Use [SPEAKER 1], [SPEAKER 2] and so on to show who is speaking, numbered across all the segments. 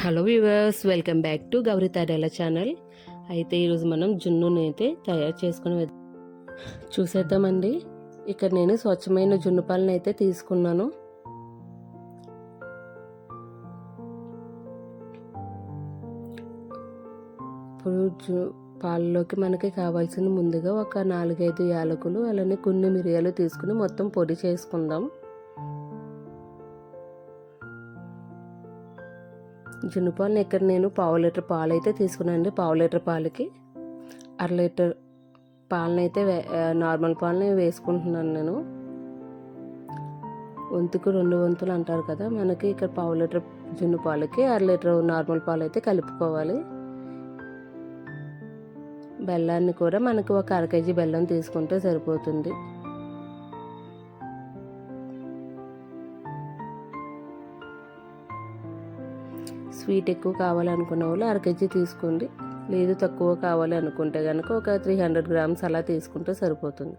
[SPEAKER 1] Hello viewers welcome back to Gauri Tadela channel. అయితే ఈరోజు మనం జున్నుని అయితే తయారు చేసుకుని చూసేద్దామండి. ఇక్కడ నేను స్వచ్ఛమైన జున్ను పాలను అయితే తీసుకున్నాను. ఇప్పుడు జు పాలలోకి మనకి కావాల్సిన ముందుగా ఒక నాలుగైదు యాలకులు అలానే కొన్ని మిరియాలు తీసుకుని మొత్తం పొడి చేసుకుందాం. జున్ను పాలను ఇక్కడ నేను పావు లీటర్ పాలు అయితే తీసుకున్నానండి. పావు లీటర్ పాలకి అర లీటర్ పాలను అయితే వే- నార్మల్ పాలని వేసుకుంటున్నాను నేను. వంతుకు రెండు వంతులు అంటారు కదా మనకి ఇక్కడ పావు లీటర్ జున్ను పాలకి అర లీటర్ నార్మల్ పాలు అయితే కలుపుకోవాలి. బెల్లాన్ని కూడా మనకు ఒక అర కేజీ బెల్లం తీసుకుంటే సరిపోతుంది. స్వీట్ ఎక్కువ కావాలనుకున్న వాళ్ళు అర కేజీ తీసుకోండి. లేదు తక్కువ కావాలనుకుంటే కనుక ఒక త్రీ హండ్రెడ్ గ్రామ్స్ అలా తీసుకుంటే సరిపోతుంది.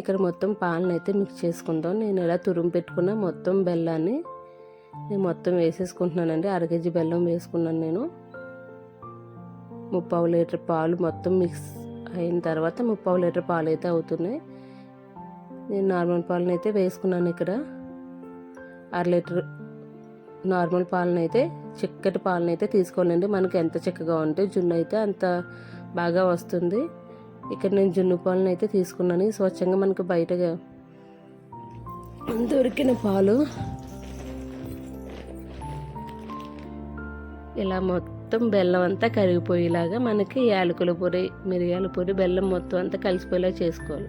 [SPEAKER 1] ఇక్కడ మొత్తం పాలను అయితే మిక్స్ చేసుకుందాం. నేను ఇలా తురుము పెట్టుకున్న మొత్తం బెల్లాన్ని నేను మొత్తం వేసేసుకుంటున్నానండి. అర కేజీ బెల్లం వేసుకున్నాను నేను. ముప్పావు లీటర్ పాలు మొత్తం మిక్స్ అయిన తర్వాత ముప్పావు లీటర్ పాలు అయితే అవుతున్నాయి. నేను నార్మల్ పాలను అయితే వేసుకున్నాను ఇక్కడ. అర లీటర్ నార్మల్ పాలను అయితే చిక్కటి పాలను అయితే తీసుకోనండి. మనకి ఎంత చిక్కగా ఉంటే జున్ను అయితే అంత బాగా వస్తుంది. ఇక్కడ నేను జున్ను పాలను అయితే తీసుకున్నాను స్వచ్ఛంగా మనకు బయటగా దొరికిన పాలు. ఇలా మొత్తం బెల్లం అంతా కరిగిపోయేలాగా మనకి యాలకుల పొడి మిరియాల పొడి బెల్లం మొత్తం అంతా కలిసిపోయేలా చేసుకోవాలి.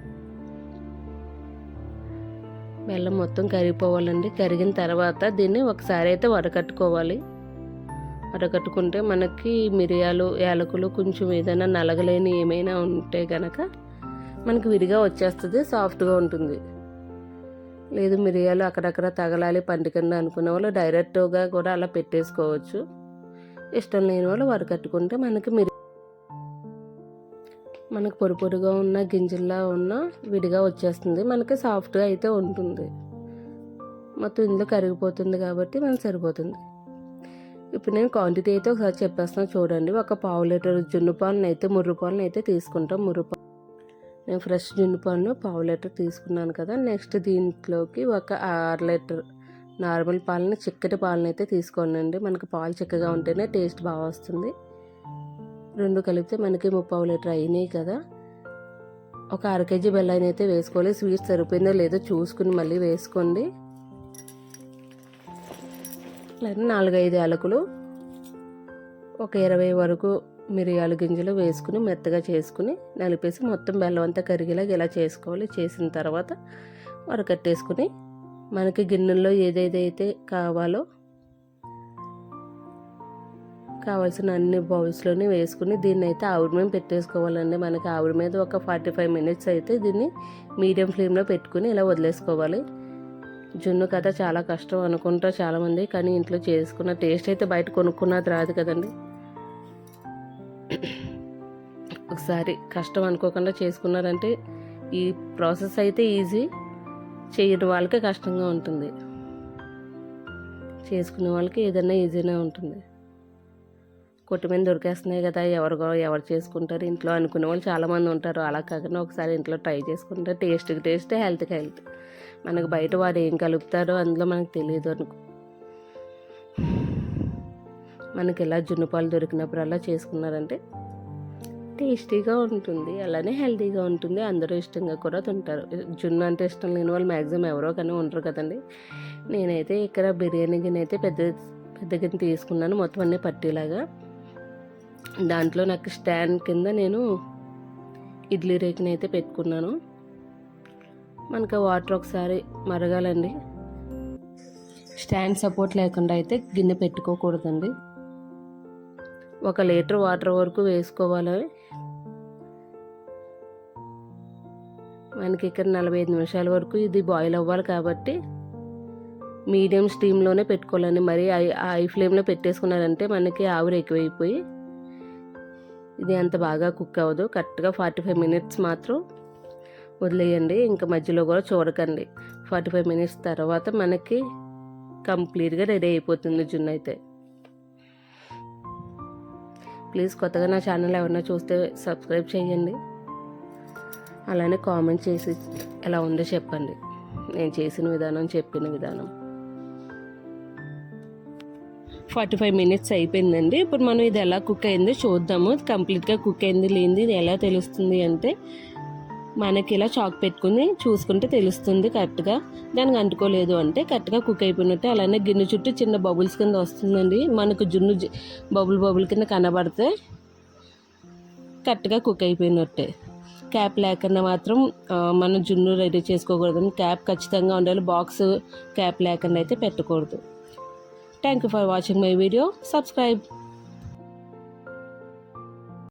[SPEAKER 1] బెల్లం మొత్తం కరిగిపోవాలండి. కరిగిన తర్వాత దీన్ని ఒకసారి అయితే వడకట్టుకోవాలి. వడకట్టుకుంటే మనకి మిరియాలు యాలకులు కొంచెం ఏదైనా నలగలేని ఏమైనా ఉంటే గనక మనకి విడిగా వచ్చేస్తుంది సాఫ్ట్గా ఉంటుంది. లేదు మిరియాలు అక్కడక్కడ తగలాలి పంటి కింద అనుకునే వాళ్ళు డైరెక్ట్గా కూడా అలా పెట్టేసుకోవచ్చు. ఇష్టం లేని వాళ్ళు వడకట్టుకుంటే మనకి మిరి మనకు పొడి పొడిగా ఉన్న గింజల్లా ఉన్న విడిగా వచ్చేస్తుంది. మనకి సాఫ్ట్గా అయితే ఉంటుంది. మొత్తం ఇందులో కరిగిపోతుంది కాబట్టి మనకు సరిపోతుంది. ఇప్పుడు నేను క్వాంటిటీ అయితే ఒకసారి చెప్పేస్తాను చూడండి. ఒక పావు లీటర్ జున్ను పాలను అయితే ముర్రు పాలను అయితే తీసుకుంటాం. ముర్రు నేను ఫ్రెష్ జున్ను పాలను పావు లీటర్ తీసుకున్నాను కదా. నెక్స్ట్ దీంట్లోకి ఒక అర లీటర్ నార్మల్ పాలని చిక్కటి పాలను అయితే తీసుకోనండి. మనకు పాలు చిక్కగా ఉంటేనే టేస్ట్ బాగా వస్తుంది. రెండు కలిపితే మనకి ముప్పావు లీటర్ అయినాయి కదా. ఒక అర కేజీ బెల్లాన్ని అయితే వేసుకోవాలి. స్వీట్ సరిపోయిందో లేదో చూసుకుని మళ్ళీ వేసుకోండి. లేదా నాలుగైదు యాలకులు ఒక ఇరవై వరకు మిరియాలు గింజలు వేసుకుని మెత్తగా చేసుకుని నలిపేసి మొత్తం బెల్లం అంతా కరిగేలాగా ఇలా చేసుకోవాలి. చేసిన తర్వాత వరకట్టేసుకుని మనకి గిన్నెల్లో ఏదేదైతే కావాలో కావాల్సిన అన్ని బౌల్స్లోనే వేసుకుని దీన్ని అయితే ఆవిరి మీద పెట్టేసుకోవాలండి. మనకి ఆవిరి మీద ఒక ఫార్టీ ఫైవ్ మినిట్స్ అయితే దీన్ని మీడియం ఫ్లేమ్లో పెట్టుకుని ఇలా వదిలేసుకోవాలి. జున్ను కథ చాలా కష్టం అనుకుంటా చాలామంది కానీ ఇంట్లో చేసుకున్న టేస్ట్ అయితే బయట కొనుక్కున్నది రాదు కదండి. ఒకసారి కష్టం అనుకోకుండా చేసుకున్నారంటే ఈ ప్రాసెస్ అయితే ఈజీ చేయని వాళ్ళకి కష్టంగా ఉంటుంది. చేసుకునే వాళ్ళకి ఏదైనా ఈజీనే ఉంటుంది. కొట్టు మీద దొరికేస్తున్నాయి కదా ఎవరు ఎవరు చేసుకుంటారు ఇంట్లో అనుకునే వాళ్ళు చాలామంది ఉంటారు. అలా కాకుండా ఒకసారి ఇంట్లో ట్రై చేసుకుంటే టేస్ట్కి టేస్ట్ హెల్త్కి హెల్త్. మనకు బయట వారు ఏం కలుపుతారో అందులో మనకు తెలియదు అనుకో. మనకి ఎలా జున్ను పాలు దొరికినప్పుడు అలా చేసుకున్నారంటే టేస్టీగా ఉంటుంది అలానే హెల్తీగా ఉంటుంది. అందరూ ఇష్టంగా కూడా తింటారు. జున్ను అంటే ఇష్టం లేని వాళ్ళు మ్యాక్సిమం ఎవరో కానీ ఉండరు కదండి. నేనైతే ఇక్కడ బిర్యానీ గిన్నె అయితే పెద్ద పెద్ద గిన్నె తీసుకున్నాను. మొత్తం అన్నీ పట్టేలాగా. దాంట్లో నాకు స్టాండ్ కింద నేను ఇడ్లీ రేకుని అయితే పెట్టుకున్నాను. మనకు వాటర్ ఒకసారి మరగాలండి. స్టాండ్ సపోర్ట్ లేకుండా అయితే గిన్నె పెట్టుకోకూడదండి. ఒక లీటర్ వాటర్ వరకు వేసుకోవాలి. మనకి ఇక్కడ నలభై ఐదు నిమిషాల వరకు ఇది బాయిల్ అవ్వాలి కాబట్టి మీడియం స్టీమ్లోనే పెట్టుకోవాలండి. మరి ఐ హై ఫ్లేమ్లో పెట్టేసుకున్నారంటే మనకి ఆవిరి ఎక్కువైపోయి ఇది అంత బాగా కుక్ అవ్వదు. కరెక్ట్గా ఫార్టీ ఫైవ్ మినిట్స్ మాత్రం వదిలేయండి. ఇంకా మధ్యలో కూడా చూడకండి. ఫార్టీ ఫైవ్ మినిట్స్ తర్వాత మనకి కంప్లీట్గా రెడీ అయిపోతుంది జున్ను అయితే. ప్లీజ్ కొత్తగా నా ఛానల్ ఎవరైనా చూస్తే సబ్స్క్రైబ్ చేయండి. అలానే కామెంట్ చేసి ఎలా ఉందో చెప్పండి. నేను చేసిన విధానం చెప్పిన విధానం. ఫార్టీ ఫైవ్ మినిట్స్ అయిపోయిందండి. ఇప్పుడు మనం ఇది ఎలా కుక్ అయిందో చూద్దాము. కంప్లీట్గా కుక్ అయింది లేనిది ఇది ఎలా తెలుస్తుంది అంటే మనకి ఇలా చాక్ పెట్టుకుని చూసుకుంటే తెలుస్తుంది కరెక్ట్గా దానికి అంటుకోలేదు అంటే కరెక్ట్గా కుక్ అయిపోయినట్టే. అలానే గిన్నె చుట్టూ చిన్న బబుల్స్ కింద వస్తుందండి. మనకు జున్ను బబుల్ బబుల్ కింద కనబడితే కరెక్ట్గా కుక్ అయిపోయినట్టే. క్యాప్ లేకుండా మాత్రం మనం జున్ను రెడీ చేసుకోకూడదు క్యాప్ ఖచ్చితంగా ఉండాలి. బాక్స్ క్యాప్ లేకుండా అయితే పెట్టకూడదు. Thank you for watching my video. Subscribe.